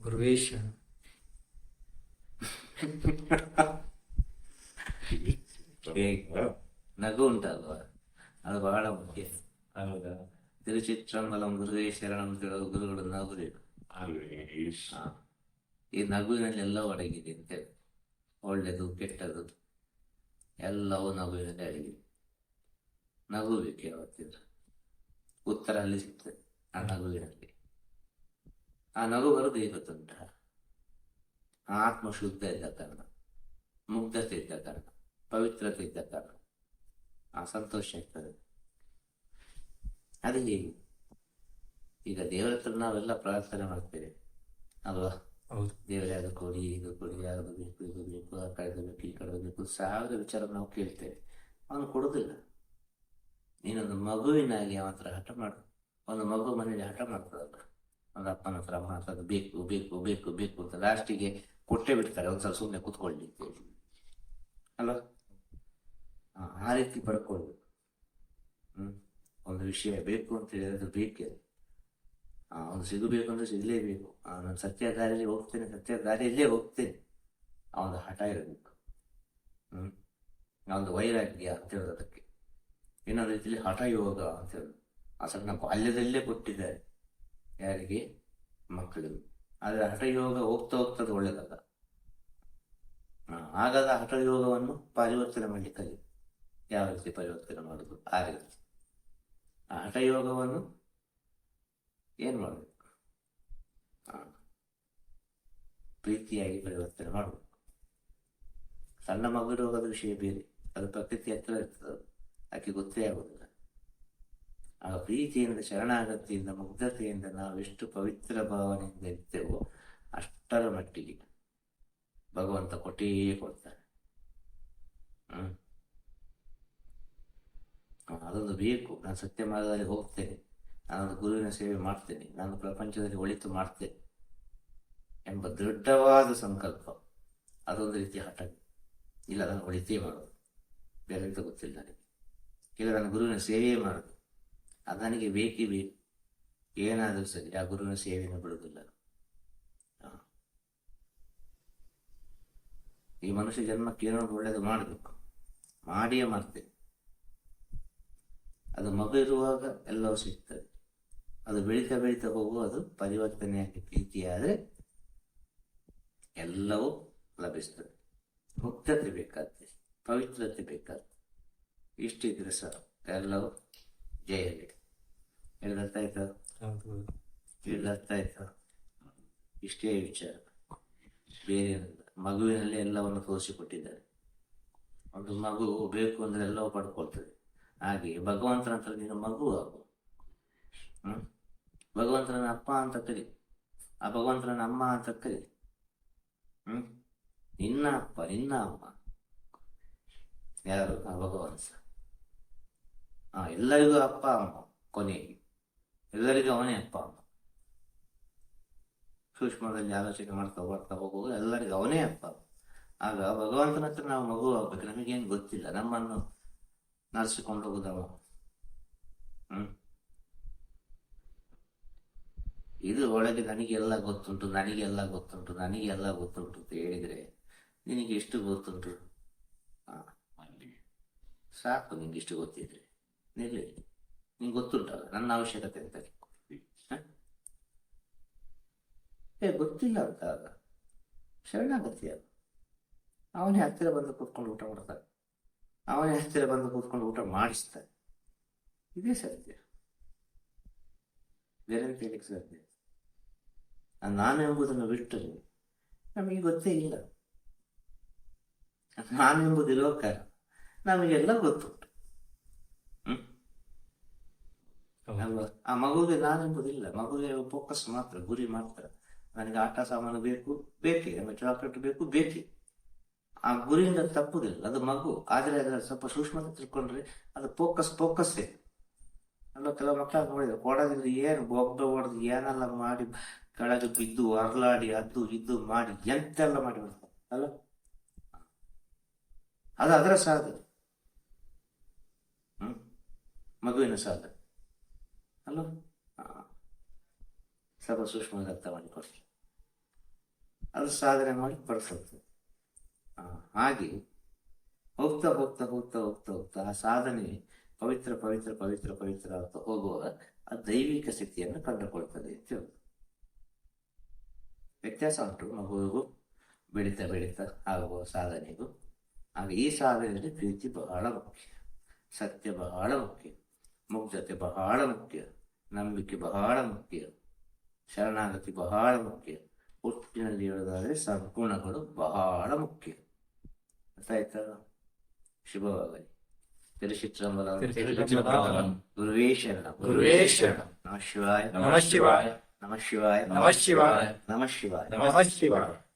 ಗುರುವೇಶ ಹೇಗೆ ನಗು ಉಂಟಲ್ವಾ ಅದು ಬಹಳ ಮುಖ್ಯ ಹೌದಾ ತಿರುಚಿತ್ರಂಬಲಂ ಗುರುವೇ ಶರಣಂ ಅಂತ ಹೇಳೋ ಗುರುಗಳು ಹಾ. ಈ ನಗುವಿನಲ್ಲಿ ಎಲ್ಲ ಅಡಗಿದೆ ಅಂತ ಹೇಳಿ ಒಳ್ಳೆದು ಕೆಟ್ಟದು ಎಲ್ಲವೂ ನಗುವಿನಲ್ಲಿ ಅಡಗಿದೆ ನಗುವಿಕೆ ಯಾವತ್ತಿದ್ರು ಉತ್ತರ ಅಲ್ಲಿ ಸಿಗ್ತದೆ ಆ ನಗುವಿನಲ್ಲಿ ಆ ನಗು ಬರೋದು ಹೇಗೆ ಗೊತ್ತುಂಟ? ಆತ್ಮ ಶುದ್ಧ ಇದ್ದ ಕಾರಣ ಮುಗ್ಧತೆ ಇದ್ದ ಕಾರಣ ಪವಿತ್ರತೆ ಇದ್ದ ಕಾರಣ ಆ ಸಂತೋಷ ಇರ್ತದೆ ಅದು ಹೇಗೆ? ಈಗ ದೇವರ ಹತ್ರ ನಾವೆಲ್ಲ ಪ್ರಾರ್ಥನೆ ಮಾಡ್ತೇವೆ ಅಲ್ವಾ? ದೇವರೇ ಅದು ಕೊಡಿ ಇದು ಕೊಡಿ ಅದು ಬೇಕು ಇದು ಬೇಕು ಆ ಬೇಕು ಈ ಕಡೆ ಬೇಕು ಸಾವಿರ ವಿಚಾರ ನಾವು ಕೇಳ್ತೇವೆ. ಅವನು ಕೊಡೋದಿಲ್ಲ. ನೀನೊಂದು ಮಗುವಿನಾಗಿ ಅವನ ಹತ್ರ ಹಠ ಮಾಡು. ಒಂದು ಮಗು ಮನೇಲಿ ಹಠ ಮಾಡ್ತದಲ್ಲ ಒಂದು ಅಪ್ಪನ ಹತ್ರ ಅದು ಬೇಕು ಬೇಕು ಬೇಕು ಬೇಕು ಅಂತ ಲಾಸ್ಟಿಗೆ ಕೊಟ್ಟೇ ಬಿಡ್ತಾರೆ ಒಂದ್ಸಲ ಸುಮ್ಮನೆ ಕೂತ್ಕೊಳ್ಳಿ ಅಲ್ಲ ಆ, ರೀತಿ ಪಡ್ಕೊಳ್ಬೇಕು ಹ್ಮ್ ಒಂದು ವಿಷಯ ಬೇಕು ಅಂತ ಹೇಳಿದ್ರೆ ಬೇಕೇ ಅವನು ಸಿಗಬೇಕು ಅಂದ್ರೆ ಸಿಗಲೇಬೇಕು ನಾನು ಸತ್ಯ ದಾರಿಯಲ್ಲಿ ಹೋಗ್ತೇನೆ ಸತ್ಯ ದಾರಿಯಲ್ಲೇ ಹೋಗ್ತೇನೆ. ಅವನ ಹಠ ಇರಬೇಕು. ಹ್ಮ್ ಅವನದು ವೈರಾಗ್ಯ ಅಂತ ಹೇಳೋದು ಅದಕ್ಕೆ ಇನ್ನೊಂದು ರೀತಿಯಲ್ಲಿ ಹಠ ಯೋಗ ಅಂತ ಹೇಳೋದು. ಆ ಸಣ್ಣ ಬಾಲ್ಯದಲ್ಲೇ ಕೊಟ್ಟಿದ್ದಾರೆ. ಯಾರಿಗೆ? ಮಕ್ಕಳಿಗೆ ಆದರೆ ಹಠಯೋಗ ಹೋಗ್ತಾ ಹೋಗ್ತಾ ಅದು ಆಗದ ಹಠಯೋಗವನ್ನು ಪರಿವರ್ತನೆ ಕಲಿ ಯಾವ ರೀತಿ ಪರಿವರ್ತನೆ ಮಾಡೋದು? ಆ ರೀತಿ. ಆ ಹಠಯೋಗವನ್ನು ಏನು ಮಾಡಬೇಕು ಪ್ರೀತಿಯಾಗಿ ಪರಿವರ್ತನೆ ಮಾಡಬೇಕು ಸಣ್ಣ ಮಗು ರೋಗದ ವಿಷಯ ಬೇರೆ. ಅದು ಪ್ರಕೃತಿ ಹತ್ರ ಇರ್ತದೆ. ಆಕೆ ಗೊತ್ತೇ ಆಗುದಿಲ್ಲ. ಆ ಪ್ರೀತಿಯಿಂದ, ಶರಣಾಗತಿಯಿಂದ, ಮುಗ್ಧತೆಯಿಂದ ನಾವು ಎಷ್ಟು ಪವಿತ್ರ ಭಾವನೆಯಿಂದ ಇರ್ತೇವೋ ಅಷ್ಟರ ಮಟ್ಟಿಗೆ ಭಗವಂತ ಕೊಟ್ಟೇ ಕೊಡ್ತಾನೆ. ಹ್ಮ್. ಅದೊಂದು ಬೇಕು. ನಾನು ಸತ್ಯ ಮಾರ್ಗದಲ್ಲಿ ಹೋಗ್ತೇನೆ. ನಾನೊಂದು ಗುರುವಿನ ಸೇವೆ ಮಾಡ್ತೇನೆ. ನಾನು ಪ್ರಪಂಚದಲ್ಲಿ ಒಳಿತು ಮಾಡ್ತೇನೆ ಎಂಬ ದೃಢವಾದ ಸಂಕಲ್ಪ. ಅದೊಂದು ರೀತಿಯ ಹಠ. ಇಲ್ಲ, ನಾನು ಒಳಿತೇ ಮಾಡೋದು. ಬೇರೆ ಗೊತ್ತಿಲ್ಲ ನನಗೆ. ಇಲ್ಲ, ನಾನು ಗುರುವಿನ ಸೇವೆಯೇ ಮಾಡೋದು. ಅದು ನನಗೆ ಬೇಕೇ ಬೇಕು ಏನಾದರೂ ಸರಿ, ಆ ಗುರುವಿನ ಸೇವೆಯನ್ನು ಬಿಡುವುದಿಲ್ಲ. ಈ ಮನುಷ್ಯ ಜನ್ಮಕ್ಕೆ ಏನೋ ಒಳ್ಳೆಯದು ಮಾಡಬೇಕು. ಮಾಡಿಯೇ ಮಾಡ್ತೇವೆ. ಅದು ಮಗು ಇರುವಾಗ ಎಲ್ಲವೂ ಸಿಗ್ತದೆ. ಅದು ಬೆಳೀತಾ ಬೆಳೀತಾ ಹೋಗುವ ಅದು ಪರಿವರ್ತನೆಯಾಗಿ ಪ್ರೀತಿಯಾದರೆ ಎಲ್ಲವೂ ಲಭಿಸ್ತದೆ. ಮುಕ್ತತೆ ಬೇಕಾಗ್ತದೆ, ಪವಿತ್ರತೆ ಬೇಕಾಗ್ತದೆ. ಇಷ್ಟಿದ್ರೆ ಸಹ ಎಲ್ಲವೂ ಜಯಲಿ. ಹೇಳಿದ ಇತ್ತು ಹೌದು. ಹೇಳಿದ ಇಷ್ಟೇ ವಿಚಾರ. ಬೇರೆ ಮಗುವಿನಲ್ಲಿ ಎಲ್ಲವನ್ನು ತೋರಿಸಿಕೊಟ್ಟಿದ್ದಾರೆ. ಒಂದು ಮಗು ಬೇಕು ಅಂದ್ರೆ ಎಲ್ಲವೂ ಪಡ್ಕೊಳ್ತದೆ. ಹಾಗೆ ಭಗವಂತನ ಹತ್ರ ನೀನು ಮಗು ಆಗು. ಹ್ಮ್? ಭಗವಂತನ ಅಪ್ಪ ಅಂತ ಕರಿ. ಆ ಭಗವಂತನ ಅಮ್ಮ ಅಂತ ಕರಿ. ಹ್ಮ್? ನಿನ್ನ ಅಪ್ಪ ನಿನ್ನ ಅಮ್ಮ. ಯಾರು? ಆ ಭಗವಂತ. ಆ ಎಲ್ಲರಿಗೂ ಅಪ್ಪ ಅಮ್ಮ ಕೊನೆಗೆ. ಎಲ್ಲರಿಗೂ ಅವನೇ ಅಪ್ಪ ಸೂಕ್ಷ್ಮದಲ್ಲಿ ಆಲೋಚನೆ ಮಾಡ್ತಾ ಬರ್ತಾ ಹೋಗುವಾಗ ಎಲ್ಲರಿಗೂ ಅವನೇ ಅಪ್ಪ ಆಗ ಭಗವಂತನ ಹತ್ರ ನಾವು ಮಗು ಆಗ್ಬೇಕು. ನಮಗೇನು ಗೊತ್ತಿಲ್ಲ. ನಮ್ಮನ್ನು ನಡೆಸಿಕೊಂಡು ಹೋಗುದವ ಹ್ಮ್? ಇದು ಒಳಗೆ ನನಗೆಲ್ಲ ಗೊತ್ತುಂಟು ನನಗೆಲ್ಲ ಗೊತ್ತುಂಟು ನನಗೆಲ್ಲ ಗೊತ್ತುಂಟು ಅಂತ ಹೇಳಿದ್ರೆ ನಿನಗೆ ಎಷ್ಟು ಗೊತ್ತುಂಟು? ಸಾಕು ನಿಂಗೆ ಇಷ್ಟು ಗೊತ್ತಿದ್ರೆ. ನಿಲ್ಲಿ. ನಿಂಗೆ ಗೊತ್ತುಂಟಲ್ಲ, ನನ್ನ ಅವಶ್ಯಕತೆ ಅಂತ? ಏ, ಗೊತ್ತಿಲ್ಲ ಅಂತ ಆಗ. ಶರಣಾಗತಿ ಅದು ಅವನೇ ಹತ್ತಿರ ಬಂದು ಕೂತ್ಕೊಂಡು ಊಟ ಮಾಡ್ತಾನೆ. ಅವನೇ ಹತ್ತಿರ ಬಂದು ಕೂತ್ಕೊಂಡು ಊಟ ಮಾಡಿಸ್ತಾರೆ ಇದೇ ಸತ್ಯ. ಬೇರೆ ಸತ್ಯ ಸಾಧ್ಯ. ನಾನು ಎಂಬುದನ್ನು ಬಿಟ್ಟರೆ ನಮಗೆ ಗೊತ್ತೇ ಇಲ್ಲ. ನಾನು ಎಂಬುದಿರೋ ಕಾರಣ. ನಮಗೆಲ್ಲ ಗೊತ್ತುಂಟು ಹ್ಮ್ ಹೌದು ಅಲ್ವಾ ಆ ಮಗುವಿಗೆ ನಾನೆಂಬುದಿಲ್ಲ ಮಗುವಿಗೆ ಫೋಕಸ್ ಮಾತ್ರ, ಗುರಿ ಮಾತ್ರ. ನನಗೆ ಆಟ ಸಾಮಾನು ಬೇಕು, ಬೇಕೇ. ನಮಗೆ ಚಾಕ್ಲೇಟ್ ಬೇಕು, ಬೇಕೇ. ಆ ಗುರಿಯಿಂದ ತಪ್ಪುದಿಲ್ಲ. ಅದು ಮಗು. ಆದ್ರೆ ಅದರ ಸ್ವಲ್ಪ ಸೂಕ್ಷ್ಮತೆ ತಿಳ್ಕೊಂಡ್ರೆ ಅದು ಫೋಕಸ್ ಫೋಕಸ್ಸೇ ಅಲ್ಲ ಕೆಲವು ಮಕ್ಕಳು ನೋಡಿದ್ರೆ ಕೊಡೋದ್ರಿಂದ ಏನು? ಒಬ್ಬ ಹೊಡೆದು ಏನೆಲ್ಲ ಮಾಡಿ, ಕೆಳಗೆ ಬಿದ್ದು ಅರ್ಲಾಡಿ ಅದು, ಇದು ಮಾಡಿ, ಎಂತೆಲ್ಲ ಮಾಡಿ ಬರ್ತಾರೆ ಅಲ್ಲ? ಅದು ಅದರ ಸಾಧನೆ. ಹ್ಮ್? ಮಗುವಿನ ಸಾಧನೆ. ಅಲ್ಲ ಸ್ವಲ್ಪ ಸೂಕ್ಷ್ಮವಾಗಿ ಅರ್ಥ ಮಾಡಿಕೊಡ್ತೀವಿ ಅದು ಸಾಧನೆ ಮಾಡಿ ಪಡಿಸುತ್ತೆ ಆ, ಹಾಗೆ ಹೋಗ್ತಾ ಹೋಗ್ತಾ ಹೋಗ್ತಾ ಹೋಗ್ತಾ ಹೋಗ್ತಾ ಆ ಸಾಧನೆ ಪವಿತ್ರ ಪವಿತ್ರ ಪವಿತ್ರ ಪವಿತ್ರ ಅಂತ ಹೋಗುವಾಗ ಆ ದೈವಿಕ ಸ್ಥಿತಿಯನ್ನು ಕಂಡುಕೊಳ್ತದೆ ಅಂತ ವ್ಯತ್ಯಾಸ ಉಂಟು. ಮಗುವಿಗೂ ಬೆಳೀತಾ ಬೆಳೀತಾ ಆಗುವ ಸಾಧನೆಗೂ. ಹಾಗೆ ಈ ಸಾಧನೆಯಲ್ಲಿ ಪ್ರೀತಿ ಬಹಳ ಮುಖ್ಯ. ಸತ್ಯ ಬಹಳ ಮುಖ್ಯ. ಮುಗ್ಧತೆ ಬಹಳ ಮುಖ್ಯ. ನಂಬಿಕೆ ಬಹಳ ಮುಖ್ಯ. ಶರಣಾಗತಿ ಬಹಳ ಮುಖ್ಯ. ಒಟ್ಟಿನಲ್ಲಿ ಹೇಳೋದಾದರೆ ಸದ್ಗುಣಗಳು ಬಹಳ ಮುಖ್ಯ. ಗೊತ್ತಾಯ್ತಾ ಶುಭವಾಗಲಿ. ತಿರುಚಿತ್ರಂಬಲ ತಿರುಚಿತ್ರಂಬಲ. ಗುರುವೇ ಶರಣ. ಗುರುವೇ ಶರಣ. ನಮಃ ಶಿವಾಯ. ನಮಃ ಶಿವಾಯ. ನಮಃ ಶಿವಾಯ. ನಮಃ ಶಿವಾಯ. ನಮಃ ಶಿವಾಯ. ನಮಃ ಶಿವಾಯ.